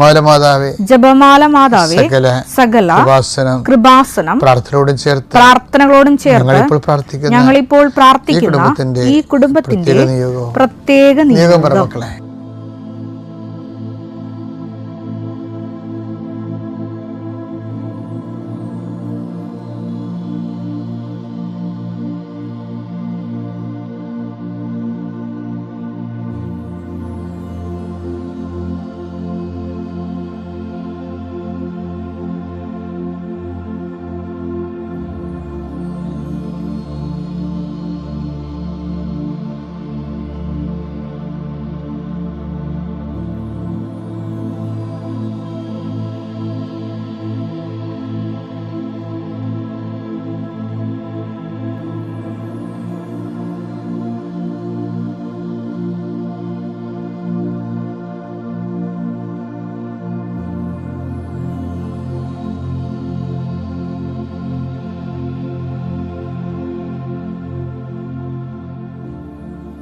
ജപമാലമാതാവേ ജപമാല മാതാവേ ജപമാല മാതാവേ സകല ഉപാസനം കൃപാസനം പ്രാർത്ഥനയോടും ചേർത്ത് പ്രാർത്ഥനകളോടും ചേർത്ത് ഞങ്ങളിപ്പോൾ പ്രാർത്ഥിക്കുന്ന ഈ പ്രാർത്ഥിക്കുന്ന കുടുംബത്തിന്റെ ഈ കുടുംബത്തിന്റെ പ്രത്യേക പ്രത്യേക നിയോഗം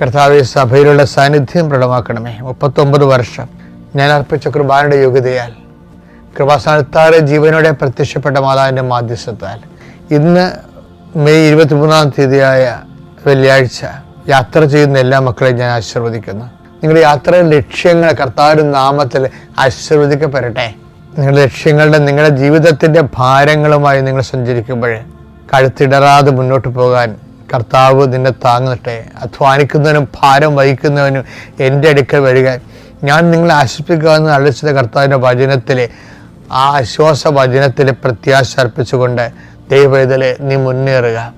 കർത്താവ് സഭയിലുള്ള സാന്നിധ്യം പ്രകടമാക്കണമേ. മുപ്പത്തൊമ്പത് വർഷം ഞാൻ അർപ്പിച്ച കൃപാനയുടെ യോഗ്യതയാൽ കൃപാസ്ഥാനത്താറെ ജീവനോടെ പ്രത്യക്ഷപ്പെട്ട മാതാവിന്റെ മാധ്യസ്ഥത്താൽ ഇന്ന് മെയ് ഇരുപത്തിമൂന്നാം തീയതിയായ വെള്ളിയാഴ്ച യാത്ര ചെയ്യുന്ന എല്ലാ മക്കളെയും ഞാൻ ആശീർവദിക്കുന്നു. നിങ്ങളുടെ യാത്രയുടെ ലക്ഷ്യങ്ങൾ കർത്താവിന്റെ നാമത്തിൽ ആശീർവദിക്കപ്പെടട്ടെ. നിങ്ങളുടെ ലക്ഷ്യങ്ങളുടെ നിങ്ങളുടെ ജീവിതത്തിന്റെ ഭാരങ്ങളുമായി നിങ്ങൾ സഞ്ചരിക്കുമ്പോൾ കഴുത്തിടറാതെ മുന്നോട്ട് പോകാൻ കർത്താവ് നിന്നെ താങ്ങട്ടെ. അധ്വാനിക്കുന്നവനും ഭാരം വഹിക്കുന്നവനും എന്റെ അടുക്കൽ വരിക. ഞാൻ നിങ്ങളെ ആശ്വസിപ്പിക്കാമെന്ന് അളിച്ചത് കർത്താവിന്റെ വചനത്തിൽ ആ ആശ്വാസ വചനത്തിൽ പ്രത്യാശ അർപ്പിച്ചുകൊണ്ട് ദൈവവേദലെ നീ മുന്നേറുക.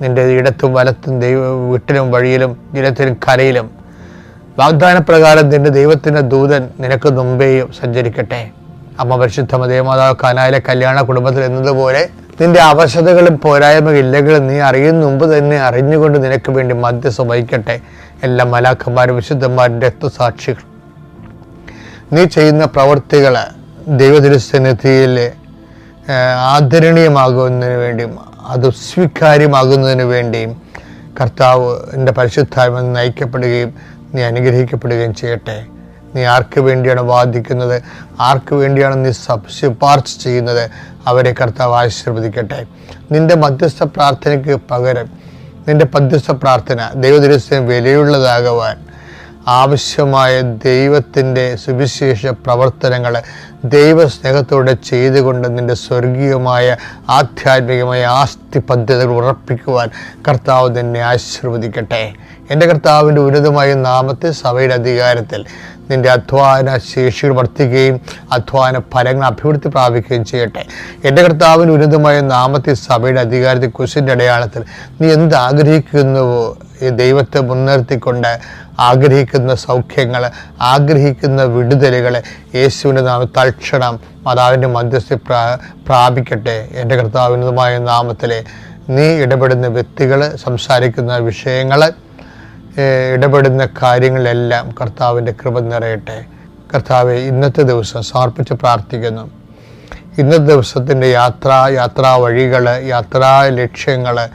നിന്റെ ഇടത്തും വലത്തും ദൈവ വീട്ടിലും വഴിയിലും ജലത്തിലും കരയിലും വാഗ്ദാനപ്രകാരം നിന്റെ ദൈവത്തിന്റെ ദൂതൻ നിനക്ക് മുമ്പേയും സഞ്ചരിക്കട്ടെ. അമ്മ പരിശുദ്ധ ദേവമാതാവ് കനായിലെ കല്യാണ കുടുംബത്തിൽ എന്നതുപോലെ നിന്റെ അവശതകളും പോരായ്മകൾ ഇല്ലകളും നീ അറിയുന്ന മുമ്പ് തന്നെ അറിഞ്ഞുകൊണ്ട് നിനക്ക് വേണ്ടി മധ്യസ്ഥ വഹിക്കട്ടെ. എല്ലാ മലാക്കന്മാരും വിശുദ്ധന്മാരും രക്തസാക്ഷികൾ. നീ ചെയ്യുന്ന പ്രവൃത്തികൾ ദൈവദൃശ്യനിധിയിൽ ആദരണീയമാകുന്നതിന് വേണ്ടിയും അത് സ്വീകാര്യമാകുന്നതിന് വേണ്ടിയും കർത്താവ് എന്റെ പരിശുദ്ധാത്മ നയിക്കപ്പെടുകയും നീ അനുഗ്രഹിക്കപ്പെടുകയും ചെയ്യട്ടെ. നീ ആർക്ക് വേണ്ടിയാണ് വാദിക്കുന്നത്? ആർക്ക് വേണ്ടിയാണ് നീ ശുപാർശ ചെയ്യുന്നത്? അവരെ കർത്താവ് ആശീർവദിക്കട്ടെ. നിന്റെ മധ്യസ്ഥ പ്രാർത്ഥനയ്ക്ക് പകരം നിന്റെ മധ്യസ്ഥ പ്രാർത്ഥന ദൈവദിവസം വിലയുള്ളതാകുവാൻ ആവശ്യമായ ദൈവത്തിന്റെ സുവിശേഷ പ്രവർത്തനങ്ങൾ ദൈവസ്നേഹത്തോടെ ചെയ്തുകൊണ്ട് നിന്റെ സ്വർഗീയമായ ആധ്യാത്മികമായ ആസ്തി പദ്ധതികൾ ഉറപ്പിക്കുവാൻ കർത്താവ് തന്നെ ആശീർവദിക്കട്ടെ. എന്റെ കർത്താവിന്റെ ഉന്നതമായ നാമത്തെ സഭയുടെ അധികാരത്തിൽ നിന്റെ അധ്വാന ശേഷികൾ വർദ്ധിക്കുകയും അധ്വാന ഫലങ്ങൾ അഭിവൃദ്ധി പ്രാപിക്കുകയും ചെയ്യട്ടെ. എന്റെ കർത്താവിന്റെ ഉന്നതമായ നാമത്തെ സഭയുടെ അധികാരത്തിൽ കുശിന്റെ അടയാളത്തിൽ നീ എന്ത് ആഗ്രഹിക്കുന്നുവോ ഈ ദൈവത്തെ മുൻനിർത്തിക്കൊണ്ട് ആഗ്രഹിക്കുന്ന സൗഖ്യങ്ങൾ ആഗ്രഹിക്കുന്ന വിടുതലുകൾ യേശുവിന്റെ നാമ തൽക്ഷണം മാതാവിന്റെ മധ്യസ്ഥ പ്രാ പ്രാപിക്കട്ടെ. എന്റെ കർത്താവിനുമായ നാമത്തിലെ നീ ഇടപെടുന്ന വ്യക്തികൾ സംസാരിക്കുന്ന വിഷയങ്ങൾ ഇടപെടുന്ന കാര്യങ്ങളെല്ലാം കർത്താവിന്റെ കൃപ നിറയട്ടെ. കർത്താവ് ഇന്നത്തെ ദിവസം സമർപ്പിച്ച് പ്രാർത്ഥിക്കുന്നു. ഇന്നത്തെ ദിവസത്തിന്റെ യാത്ര യാത്രാ വഴികൾ യാത്രാ ലക്ഷ്യങ്ങൾ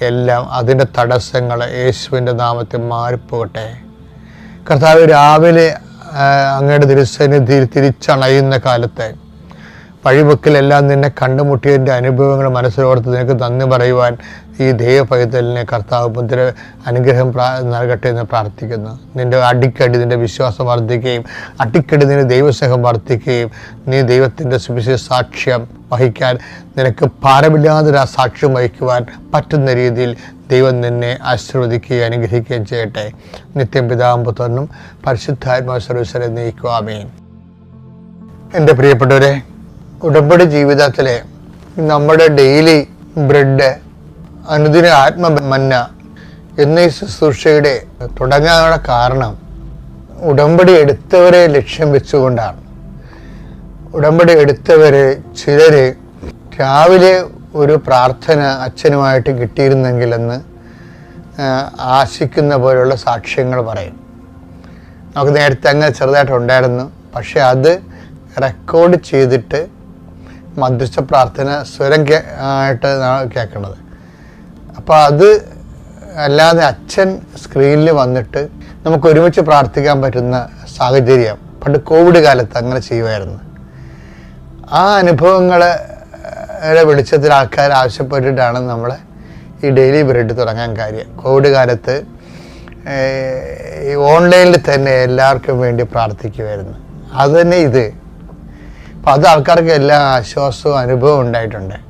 എല്ലാം അതിന്റെ തടസ്സങ്ങൾ യേശുവിന്റെ നാമത്തിൽ മാറിപ്പോകട്ടെ. കർത്താവ് രാവിലെ അങ്ങയുടെ തിരുസന്നിധിയിൽ തിരിച്ചണയുന്ന കാലത്ത് വഴിവെക്കിലെല്ലാം നിന്നെ കണ്ടുമുട്ടിയതിന്റെ അനുഭവങ്ങൾ മനസ്സിലോർത്ത് നിനക്ക് നന്ദി പറയുവാൻ ഈ ദൈവ പൈതലിനെ കർത്താവ് മുദ്ര അനുഗ്രഹം പ്രാ നൽകട്ടെ എന്ന് പ്രാർത്ഥിക്കുന്നു. നിന്റെ അടിക്കടി നിന്റെ വിശ്വാസം വർദ്ധിക്കുകയും അടിക്കടി നിന്റെ ദൈവസ്നേഹം വർദ്ധിക്കുകയും നീ ദൈവത്തിന്റെ സുവിശേഷ സാക്ഷ്യം വഹിക്കാൻ നിനക്ക് ഭാരമില്ലാതൊരു ആ സാക്ഷ്യം വഹിക്കുവാൻ പറ്റുന്ന രീതിയിൽ ദൈവം നിന്നെ ആശീർവദിക്കുകയും അനുഗ്രഹിക്കുകയും ചെയ്യട്ടെ. നിത്യം പിതാമ്പുത്രനും പരിശുദ്ധാത്മാ സർവീസരെ നീക്കുവാമേൻ എന്റെ പ്രിയപ്പെട്ടവരെ ഉടമ്പടി ജീവിതത്തിലെ നമ്മുടെ ഡെയിലി ബ്രെഡ് അനുദിന ആത്മമന്ന എന്നീ ശുശ്രൂഷയുടെ തുടങ്ങാനുള്ള കാരണം ഉടമ്പടി എടുത്തവരെ ലക്ഷ്യം വെച്ചുകൊണ്ടാണ്. ഉടമ്പടി എടുത്തവർ ചിലര് രാവിലെ ഒരു പ്രാർത്ഥന അച്ഛനുമായിട്ട് കിട്ടിയിരുന്നെങ്കിലെന്ന് ആശിക്കുന്ന പോലുള്ള സാക്ഷ്യങ്ങൾ പറയും. നമുക്ക് നേരത്തെ അങ്ങനെ ചെറുതായിട്ടുണ്ടായിരുന്നു പക്ഷേ അത് റെക്കോർഡ് ചെയ്തിട്ട് മധ്യസ്ഥ പ്രാർത്ഥന സ്വരം ആയിട്ട് കേൾക്കണത്. അപ്പോൾ അത് അല്ലാതെ അച്ഛൻ സ്ക്രീനിൽ വന്നിട്ട് നമുക്ക് ഒരുമിച്ച് പ്രാർത്ഥിക്കാൻ പറ്റുന്ന സാഹചര്യം പണ്ട് കോവിഡ് കാലത്ത് അങ്ങനെ ചെയ്യുമായിരുന്നു. ആ അനുഭവങ്ങളെ വെളിച്ചത്തിൽ ആൾക്കാർ ആവശ്യപ്പെട്ടിട്ടാണ് നമ്മളെ ഈ ഡെയിലി ബ്രെഡ് തുടങ്ങാൻ കാര്യം. കോവിഡ് കാലത്ത് ഓൺലൈനിൽ തന്നെ എല്ലാവർക്കും വേണ്ടി പ്രാർത്ഥിക്കുമായിരുന്നു. അത് തന്നെ ഇത്. അപ്പം അത് ആൾക്കാർക്ക് എല്ലാ ആശ്വാസവും അനുഭവവും ഉണ്ടായിട്ടുണ്ട്.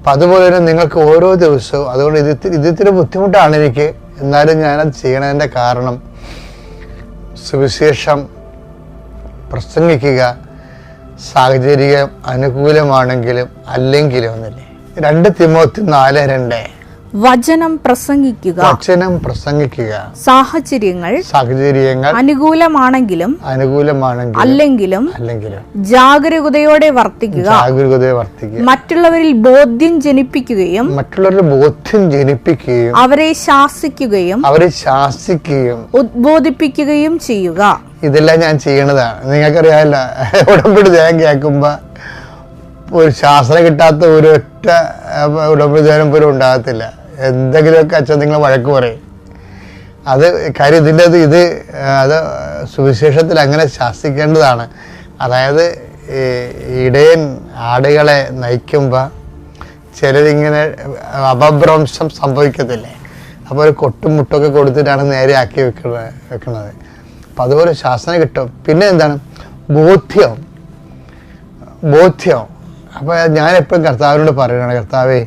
അപ്പം അതുപോലെ തന്നെ നിങ്ങൾക്ക് ഓരോ ദിവസവും അതുകൊണ്ട് ഇത് ഇതിത്തിരി ബുദ്ധിമുട്ടാണ് എനിക്ക്. എന്നാലും ഞാനത് ചെയ്യണതിന്റെ കാരണം സുവിശേഷം പ്രസംഗിക്കുക സാഹചര്യം അനുകൂലമാണെങ്കിലും അല്ലെങ്കിലും എന്നല്ലേ രണ്ട് തിമോത്തി നാല് രണ്ട്. വചനം പ്രസംഗിക്കുക. വചനം പ്രസംഗിക്കുക. സാഹചര്യങ്ങൾ സാഹചര്യങ്ങൾ അനുകൂലമാണെങ്കിലും അനുകൂലമാണെങ്കിലും അല്ലെങ്കിലും അല്ലെങ്കിലും ജാഗരൂകതയോടെ വർത്തിക്കുക. ജാഗരൂകതയെ വർത്തിക്കുക. മറ്റുള്ളവരിൽ ബോധ്യം ജനിപ്പിക്കുകയും മറ്റുള്ളവരിൽ ബോധ്യം ജനിപ്പിക്കുകയും അവരെ ശാസിക്കുകയും അവരെ ശാസിക്കുകയും ഉദ്ബോധിപ്പിക്കുകയും ചെയ്യുക. ഇതെല്ലാം ഞാൻ ചെയ്യണതാണ്. നിങ്ങൾക്കറിയാമല്ല ഉടമ്പടി ഞാൻ കേൾക്കുമ്പോൾ ഒരു ശാസ്ത്രം കിട്ടാത്ത ഒരൊറ്റ ഉടമ്പടി ധ്യാനം പോലും ഉണ്ടാകത്തില്ല. എന്തെങ്കിലുമൊക്കെ അച്ഛൻ നിങ്ങൾ വഴക്ക് പറയും. അത് കാര്യം ഇതിന്റെ അത് ഇത് അത് സുവിശേഷത്തിൽ അങ്ങനെ ശാസിക്കേണ്ടതാണ്. അതായത് ഇടയൻ ആടുകളെ നയിക്കുമ്പോൾ ചിലരിങ്ങനെ അപഭ്രംശം സംഭവിക്കത്തില്ലേ? അപ്പോൾ ഒരു കൊട്ടും മുട്ടൊക്കെ കൊടുത്തിട്ടാണ് ആക്കി വെക്കുന്നത് വെക്കുന്നത് അപ്പം അതുപോലെ ശാസന കിട്ടും. പിന്നെ എന്താണ്? ബോധ്യം. ബോധ്യം. അപ്പോൾ ഞാൻ എപ്പോഴും കർത്താവിനോട് പറയുകയാണ് കർത്താവേ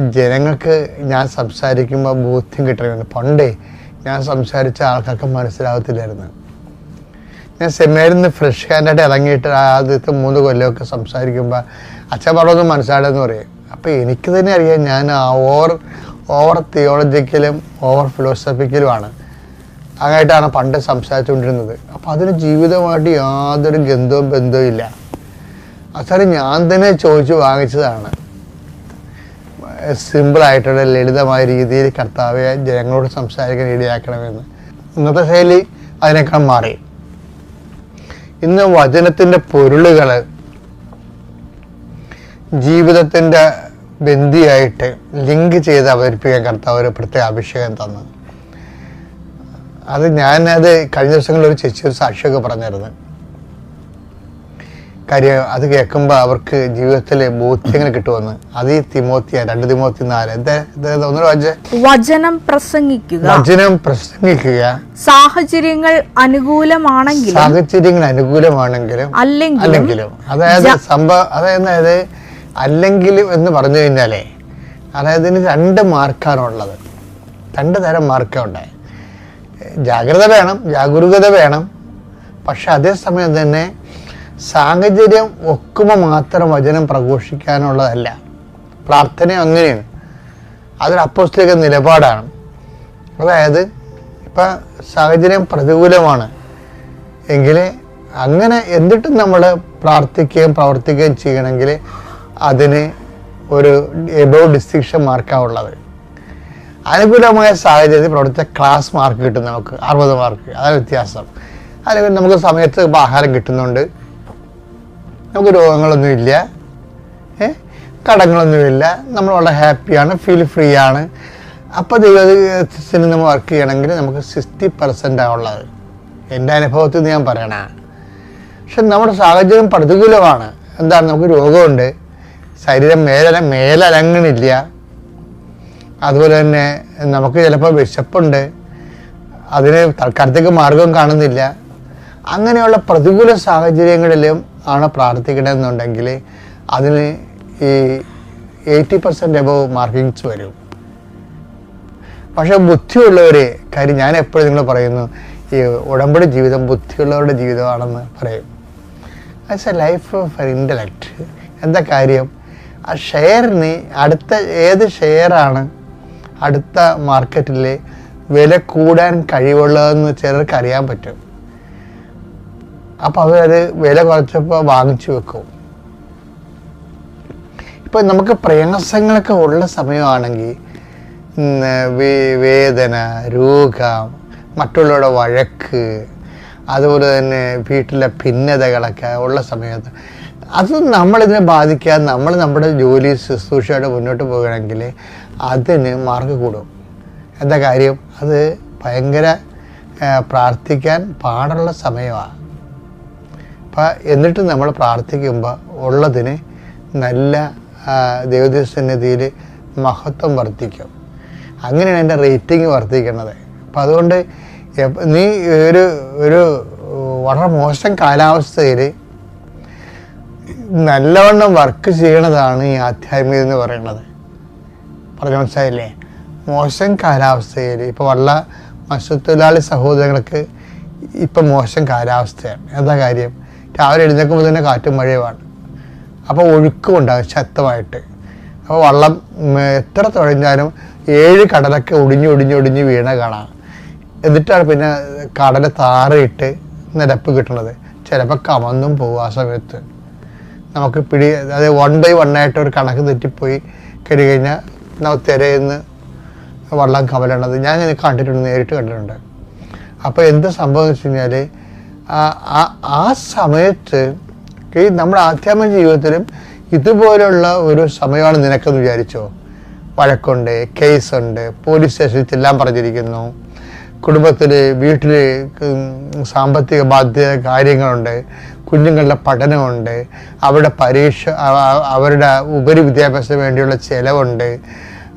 ജനങ്ങൾക്ക് ഞാൻ സംസാരിക്കുമ്പോൾ ബോധ്യം കിട്ടണമെന്ന് പണ്ടേ ഞാൻ സംസാരിച്ച ആൾക്കാർക്ക് മനസ്സിലാവത്തില്ലായിരുന്നു. ഞാൻ സെമിനാരിൽ നിന്ന് ഫ്രഷ് ഹാൻഡായിട്ട് ഇറങ്ങിയിട്ട് ആദ്യത്തെ മൂന്ന് കൊല്ലമൊക്കെ സംസാരിക്കുമ്പോൾ അച്ഛൻ പറഞ്ഞൊന്നും മനസ്സിലാടെന്ന് പറയും. അപ്പോൾ എനിക്ക് തന്നെ അറിയാം ഞാൻ ഓവർ ഓവർ തിയോളജിക്കലും ഓവർ ഫിലോസഫിക്കലുമാണ്. അങ്ങായിട്ടാണ് പണ്ട് സംസാരിച്ചുകൊണ്ടിരുന്നത്. അപ്പോൾ അതിന് ജീവിതമായിട്ട് യാതൊരു ഗന്ധവും ബന്ധവും ഇല്ല. അച്ഛനെ ഞാൻ തന്നെ ചോദിച്ചു വാങ്ങിച്ചതാണ്. സിമ്പിളായിട്ടുള്ള ലളിതമായ രീതിയിൽ കർത്താവെ ജനങ്ങളോട് സംസാരിക്കാൻ ഇടയാക്കണമെന്ന്. ഇന്നത്തെ ശൈലി അതിനേക്കാൾ മാറി. ഇന്ന് വചനത്തിന്റെ പൊരുളുകൾ ജീവിതത്തിന്റെ ബന്ധിയായിട്ട് ലിങ്ക് ചെയ്ത് അവതരിപ്പിക്കാൻ കർത്താവ് ഒരു പ്രത്യേക അഭിഷേകം തന്നു. അത് ഞാനത് കഴിഞ്ഞ ദിവസങ്ങളിൽ ഒരു ചേച്ചി ഒരു സാക്ഷിയൊക്കെ പറഞ്ഞിരുന്നു കാര്യം അത് കേൾക്കുമ്പോൾ അവർക്ക് ജീവിതത്തിൽ ബോധ്യങ്ങൾ കിട്ടുമെന്ന്. അത് ഈ തിമോത്തിയ രണ്ട് തിമോത്തി നാല്. വചനം പ്രസംഗിക്കുക. വചനം പ്രസംഗിക്കുക. സാഹചര്യങ്ങൾ അനുകൂലമാണെങ്കിലും സാഹചര്യങ്ങൾ അനുകൂലമാണെങ്കിലും അല്ലെങ്കിൽ അല്ലെങ്കിലും. അതായത് സംഭവം അതായത് അല്ലെങ്കിലും എന്ന് പറഞ്ഞു കഴിഞ്ഞാലേ അതായത് രണ്ട് മാർക്കാണ് ഉള്ളത്. രണ്ട് തരം മാർക്കുണ്ട് ജാഗ്രത വേണം ജാഗരൂകത വേണം. പക്ഷെ അതേസമയം തന്നെ സാഹചര്യം ഒക്കുമ്പോൾ മാത്രം വചനം പ്രഘോഷിക്കാനുള്ളതല്ല. പ്രാർത്ഥന അങ്ങനെയാണ്. അതൊരു അപ്പോസ്തലിക നിലപാടാണ്. അതായത് ഇപ്പം സാഹചര്യം പ്രതികൂലമാണ്. എങ്കിൽ അങ്ങനെ എന്നിട്ടും നമ്മൾ പ്രാർത്ഥിക്കുകയും പ്രവർത്തിക്കുകയും ചെയ്യണമെങ്കിൽ അതിന് ഒരു എബോ ഡിസ്റ്റിങ്ഷൻ മാർക്കാണ് ഉള്ളത് അനുകൂലമായ സാഹചര്യത്തിൽ പ്രവർത്തിച്ച ക്ലാസ് മാർക്ക് കിട്ടും നമുക്ക് അറുപത് മാർക്ക്. അതാണ് വ്യത്യാസം. അല്ലെങ്കിൽ നമുക്ക് സമയത്ത് ആഹാരം കിട്ടുന്നുണ്ട്. നമുക്ക് രോഗങ്ങളൊന്നുമില്ല ഏ? കടങ്ങളൊന്നുമില്ല. നമ്മൾ വളരെ ഹാപ്പിയാണ് ഫീൽ ഫ്രീ ആണ്. അപ്പോൾ ദൈവത്തിന് നമ്മൾ വർക്ക് ചെയ്യണമെങ്കിൽ നമുക്ക് സിക്സ്റ്റി പെർസെന്റ് ആവുള്ളത് എന്റെ അനുഭവത്തിൽ നിന്ന് ഞാൻ പറയണ. പക്ഷെ നമ്മുടെ സാഹചര്യം പ്രതികൂലമാണ്. എന്താണ്? നമുക്ക് രോഗമുണ്ട്. ശരീരം മേലല മേലലങ്ങണില്ല. അതുപോലെ തന്നെ നമുക്ക് ചിലപ്പോൾ വിശപ്പുണ്ട്. അതിന് തൽക്കാലത്തേക്ക് മാർഗം കാണുന്നില്ല. അങ്ങനെയുള്ള പ്രതികൂല സാഹചര്യങ്ങളിലും ആണ് പ്രാർത്ഥിക്കണമെന്നുണ്ടെങ്കിൽ അതിന് ഈ എയ്റ്റി പെർസെന്റ് എബവ് മാർക്കിങ്സ് വരും. പക്ഷേ ബുദ്ധിയുള്ളവർ കാര്യം ഞാൻ എപ്പോഴും നിങ്ങൾ പറയുന്നു ഈ ഉടമ്പടി ജീവിതം ബുദ്ധിയുള്ളവരുടെ ജീവിതമാണെന്ന് പറയും. As a life of intellect എന്താ കാര്യം? ആ ഷെയറിന് അടുത്ത ഏത് ഷെയറാണ് അടുത്ത മാർക്കറ്റിൽ വില കൂടാൻ കഴിവുള്ളതെന്ന് ചിലർക്ക് അറിയാൻ പറ്റും. അപ്പോൾ അവരത് വില കുറച്ചപ്പോൾ വാങ്ങിച്ചു വെക്കും. ഇപ്പം നമുക്ക് പ്രയാസങ്ങളൊക്കെ ഉള്ള സമയമാണെങ്കിൽ വേദന രോഗം മറ്റുള്ളവരുടെ വഴക്ക് അതുപോലെ തന്നെ വീട്ടിലെ ഭിന്നതകളൊക്കെ ഉള്ള സമയത്ത് അത് നമ്മളിതിനെ ബാധിക്കാതെ നമ്മൾ നമ്മുടെ ജോലി ശുശ്രൂഷയായിട്ട് മുന്നോട്ട് പോകുകയാണെങ്കിൽ അതിന് മാർക്ക് കൂടും. എന്താ കാര്യം? അത് ഭയങ്കര പ്രാർത്ഥിക്കാൻ പാടുള്ള സമയമാണ്. അപ്പം എന്നിട്ട് നമ്മൾ പ്രാർത്ഥിക്കുമ്പോൾ ഉള്ളതിന് നല്ല ദൈവദസന്നിധിയിൽ മഹത്വം വർദ്ധിക്കും. അങ്ങനെയാണ് എന്റെ റേറ്റിംഗ് വർദ്ധിക്കുന്നത് അപ്പം അതുകൊണ്ട് നീ ഒരു ഒരു വളരെ മോശം കാലാവസ്ഥയിൽ നല്ലവണ്ണം വർക്ക് ചെയ്യണതാണ് ഈ ആധ്യാത്മികത എന്ന് പറയുന്നത്. പറഞ്ഞു മനസ്സിലായില്ലേ? മോശം കാലാവസ്ഥയിൽ ഇപ്പോൾ വള്ള മത്സ്യത്തൊഴിലാളി സഹോദരങ്ങൾക്ക് ഇപ്പം മോശം കാലാവസ്ഥയാണ്. എന്താ കാര്യം? രാവിലെ എഴുന്നേൽക്കുമ്പോൾ തന്നെ കാറ്റും മഴയുമാണ്. അപ്പോൾ ഒഴുക്കും ഉണ്ടാകും ശക്തമായിട്ട്. അപ്പോൾ വള്ളം എത്ര തുഴഞ്ഞാലും ഏഴ് കടലൊക്കെ ഒടിഞ്ഞ് ഒടിഞ്ഞ് ഒടിഞ്ഞ് വീണ കാണാം. എന്നിട്ടാണ് പിന്നെ കടൽ താറയിട്ട് നിരപ്പ് കിട്ടുന്നത്. ചിലപ്പോൾ കമന്നും പോകും ആ സമയത്ത്. നമുക്ക് പിടി അതായത് വൺ ബൈ വൺ ആയിട്ട് ഒരു കണക്ക് തെറ്റിപ്പോയി. കഴിഞ്ഞ് കഴിഞ്ഞാൽ നമ്മൾ തിരയിന്ന് വള്ളം കമലണത്. ഞാൻ കണ്ടിട്ടുണ്ട് നേരിട്ട് കണ്ടിട്ടുണ്ട്. അപ്പോൾ എന്ത് സംഭവം എന്ന് വെച്ച് കഴിഞ്ഞാൽ ആ സമയത്ത് ഈ നമ്മുടെ ആധ്യാത്മിക ജീവിതത്തിലും ഇതുപോലുള്ള ഒരു സമയമാണ് നിനക്കെന്ന് വിചാരിച്ചോ? വഴക്കുണ്ട് കേസുണ്ട് പോലീസ് സ്റ്റേഷനിൽ ചെല്ലാൻ പറഞ്ഞിരിക്കുന്നു. കുടുംബത്തിൽ വീട്ടിൽ സാമ്പത്തിക ബാധ്യത കാര്യങ്ങളുണ്ട് കുഞ്ഞുങ്ങളുടെ പഠനമുണ്ട് അവരുടെ പരീക്ഷ അവ- അവ- അവരുടെ ഉപരി വിദ്യാഭ്യാസത്തിന് വേണ്ടിയുള്ള ചിലവുണ്ട്.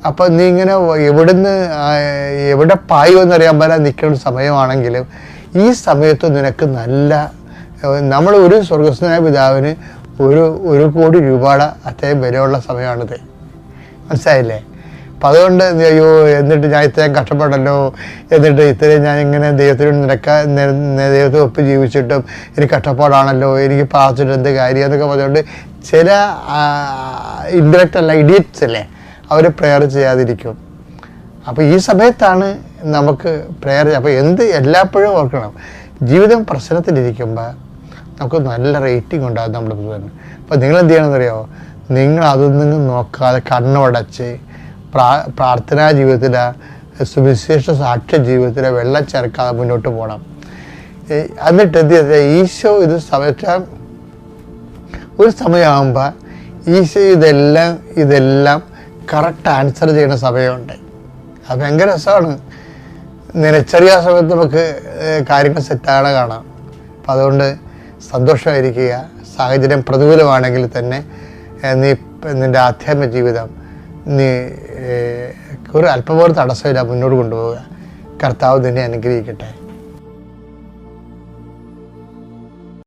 അപ്പോൾ നീ ഇങ്ങനെ എവിടുന്ന് എവിടെ പായുമെന്നറിയാൻ പറ്റാൻ നിൽക്കുന്ന സമയമാണെങ്കിലും ഈ സമയത്ത് നിനക്ക് നല്ല നമ്മൾ ഒരു സ്വർഗസ്വനായ പിതാവിന് ഒരു ഒരു കോടി രൂപയുടെ അത്രയും വിലയുള്ള സമയമാണിത്. മനസ്സിലായില്ലേ? അപ്പം അതുകൊണ്ട് അയ്യോ എന്നിട്ട് ഞാൻ ഇത്രയും കഷ്ടപ്പെടല്ലോ എന്നിട്ട് ഇത്രയും ഞാൻ ഇങ്ങനെ ദൈവത്തിനോട് നിരക്ക ദൈവത്തെ ഒപ്പ് ജീവിച്ചിട്ടും എനിക്ക് കഷ്ടപ്പാടാണല്ലോ. എനിക്ക് പ്രാർത്ഥിച്ചിട്ട് എന്ത് കാര്യം എന്നൊക്കെ പറഞ്ഞുകൊണ്ട് ചില ഇൻഡയറക്റ്റ് അല്ല ഇഡിയറ്റ്സ് അല്ലേ? അവർ പ്രെയർ ചെയ്യാതിരിക്കും. അപ്പോൾ ഈ സമയത്താണ് നമുക്ക് പ്രേയർ അപ്പോൾ എന്ത് എല്ലാപ്പോഴും ഓർക്കണം. ജീവിതം പ്രശ്നത്തിലിരിക്കുമ്പോൾ നമുക്ക് നല്ല റേറ്റിംഗ് ഉണ്ടാകും നമ്മുടെ തന്നെ അപ്പോൾ നിങ്ങൾ എന്ത് ചെയ്യണമെന്നറിയാമോ നിങ്ങൾ അതൊന്നും നോക്കാതെ കണ്ണുടച്ച് പ്രാ പ്രാർത്ഥനാ ജീവിതത്തിലെ സുവിശേഷ സാക്ഷ്യ ജീവിതത്തിലെ വെള്ളം ചേർക്കാതെ മുന്നോട്ട് പോകണം എന്നിട്ട് എന്ത് ചെയ്താൽ ഈശോ ഇത് സമയത്താൽ ഒരു സമയമാകുമ്പോൾ ഈശോ ഇതെല്ലാം ഇതെല്ലാം കറക്റ്റ് ആൻസർ ചെയ്യുന്ന സമയമുണ്ട്. അത് ഭയങ്കര രസമാണ്. നിലച്ചറിയ സമയത്ത് നമുക്ക് കാര്യങ്ങൾ സെറ്റാകണ കാണാം. അപ്പം അതുകൊണ്ട് സന്തോഷമായിരിക്കുക. സാഹചര്യം പ്രതികൂലമാണെങ്കിൽ തന്നെ നീ നിന്റെ ആധ്യാത്മിക ജീവിതം നീ ഒരു അല്പം പോലും തടസ്സമില്ല മുന്നോട്ട് കൊണ്ടുപോവുക. കർത്താവ് നിന്നെ അനുഗ്രഹിക്കട്ടെ.